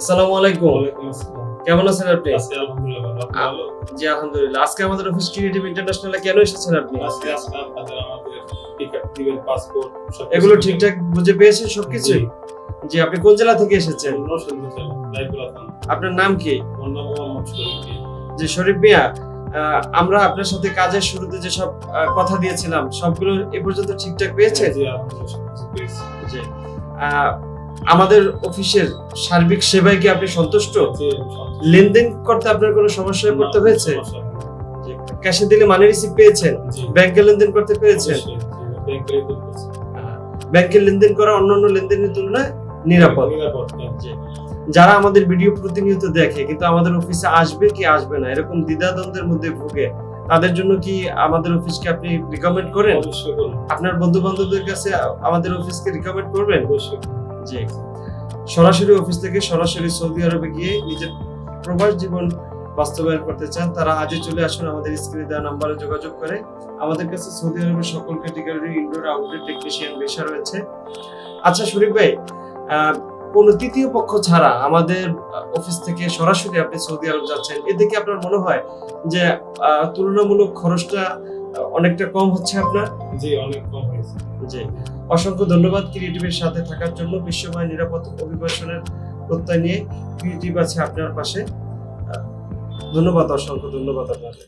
আসসালামু আলাইকুম কেমন আছেন আপনি? জি আলহামদুলিল্লাহ আজকে আমাদের অফিস ক্রিয়েটিভ ইন্টারন্যাশনালে কেন এসেছেন আপনি আজকে আপনাদের আমাদের পাসপোর্ট, এগুলো ঠিকঠাক বুঝে পেয়েছেন সবকিছু জি। জি আপনি কোন জেলা থেকে এসেছেন। আপনার নাম কি মোহাম্মদ শরীফ মিয়া। যে আমরা আপনার সাথে কাজের শুরুতে যেসব আহ, কথা দিয়েছিলাম সবগুলো এ পর্যন্ত ঠিকঠাক জি, পেয়েছি। জি আমাদের অফিসের সার্বিক সেবায় কি আপনি সন্তুষ্ট? লেনদেন করতে আপনার কোনো সমস্যায় পড়তে হয়েছে? ক্যাশে দিলে মানি রিসিভ পেয়েছেন? ব্যাংকে লেনদেন করতে পেরেছেন ব্যাংকে লেনদেন করা অন্যান্য লেনদেনের তুলনায় নিরাপদ। যারা আমাদের ভিডিও প্রতিনিয়ত দেখে কিন্তু আমাদের অফিসে আসবে কি আসবে না এরকম দ্বিধাদ্বন্দ্বের মধ্যে ভুগে তাদের জন্য কি আমাদের অফিসকে আপনি রিকমেন্ড করেন? আপনার বন্ধু বান্ধবদের কাছে আমাদের অফিসকে রিকমেন্ড করবেন? অবশ্যই। জি। সরাসরি অফিস থেকে সরাসরি সৌদি আরবে গিয়ে নিজের প্রবাস জীবন বাস্তবায়ন করতে চান, তারা আজই চলে আসুন আমাদের স্ক্রিনে দেওয়া নাম্বারে যোগাযোগ করে। আমাদের কাছে সৌদি আরবের সকল ক্যাটেগরির ইনডোর আউটডোর টেকনিশিয়ান পেশা রয়েছে। আচ্ছা শরীফ ভাই কোনো তৃতীয় পক্ষ ছাড়া আমাদের অফিস থেকে সরাসরি আপনি সৌদি আরব যাচ্ছেন, এতে কি আপনার মনে হয় যে তুলনামূলক খরচটা অনেকটা কম হচ্ছে আপনার? জি, অনেক কম হয়েছে। জি। অসংখ্য ধন্যবাদ ক্রিয়েটিভের সাথে থাকার জন্য বিশ্বময় নিরাপদ অভিবাসনের প্রত্যয় নিয়ে ক্রিয়েটিভ আছে আপনার পাশে। ধন্যবাদ অসংখ্য ধন্যবাদ আপনাকে